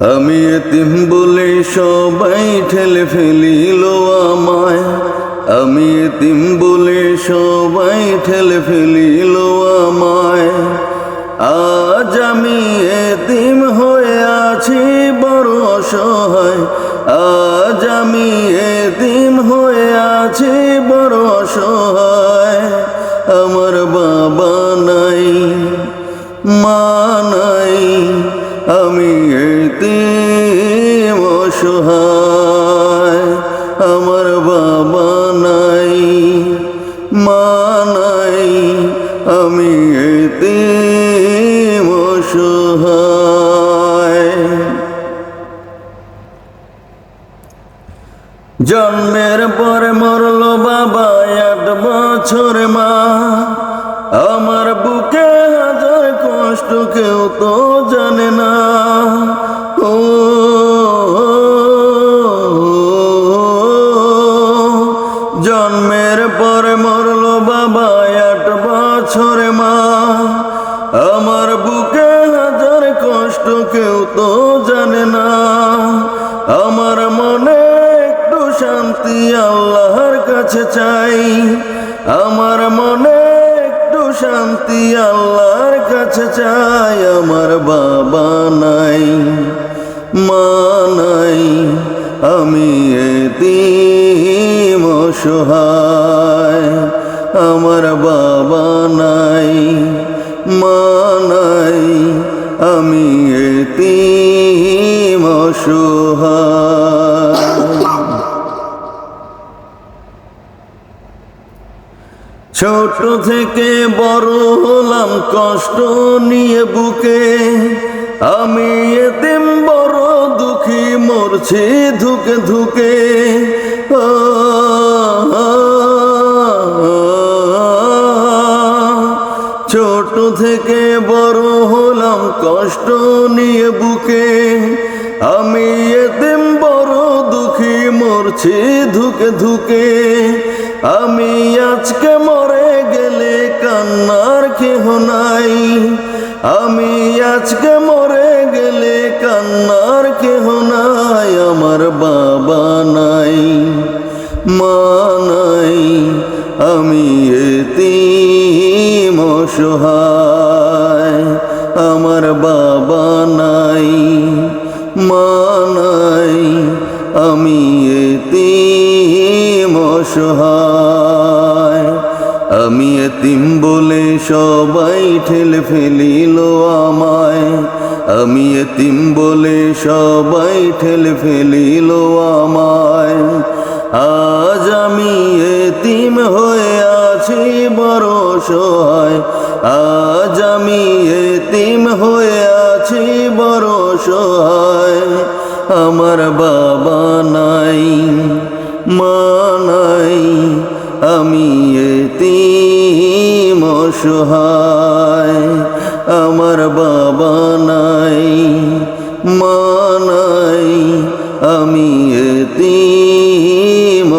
আমি এতিম বলে সবাই ঠেলে ফেলিল আমায়। আমি এতিম বলে সবাই ঠেলে ফেলিল আমায়। আজ আমি এতিম হয়ে আছি, বড় অসহায়। আজ আমি এতিম হয়ে আছি, বড় অসহায়। আমার বাবা নাই, মা নাই, আমি এতিম অসহায়, আমার বাবা নাই, মা নাই, আমি এতিম অসহায়। জন্মের পরে মরল বাবা আট বছর মা, আমার বুকে হাজার কষ্ট কেউ তো জানে না। ও জন্মের পরে মরল বাবা আট বছর মা। আমার বুকে হাজার কষ্ট কেউ তো জানে না। আমার মনে একটু শান্তি আল্লাহর কাছে চাই। আমার মনে একটু শান্তি আল্লাহর কাছে চাই। আমার বাবা আমি এতিম অসহায় আমার বাবা নাই, মা নাই, আমি অসহায় ছোট থেকে বড় হলাম কষ্ট নিয়ে বুকে, আমি এতেম মরছি ধুকে ধুকে। ছোট থেকে বড় হলাম কষ্ট নিয়ে বুকে। আমি এতেম বড় দুঃখী, মরছি ধুকে ধুকে। আমি আজকে মরে গেলে কান্নার কেহ নাই। আমি আজকে মরে গেলে কান্নার কেহ নাই। আমার বাবা নাই, মা নাই, আমি এতিম অসহায়, আমার বাবা নাই, মা নাই, আমি এতিম অসহায়। আমি এতিম বলে সবাই ঠেলে ফেলিল আমায় আমি এতিম বলে সবাই ঠেলে ফেলিল আমায়। আজ আমি এতিম হয়ে আছি, বড় সহায়। আজ আমি এতিম হয়ে আছি, বড় সহায়। আমার বাবা নাই, মা নাই, আমি এতিম সহায় আমার বাবা আমি এতিম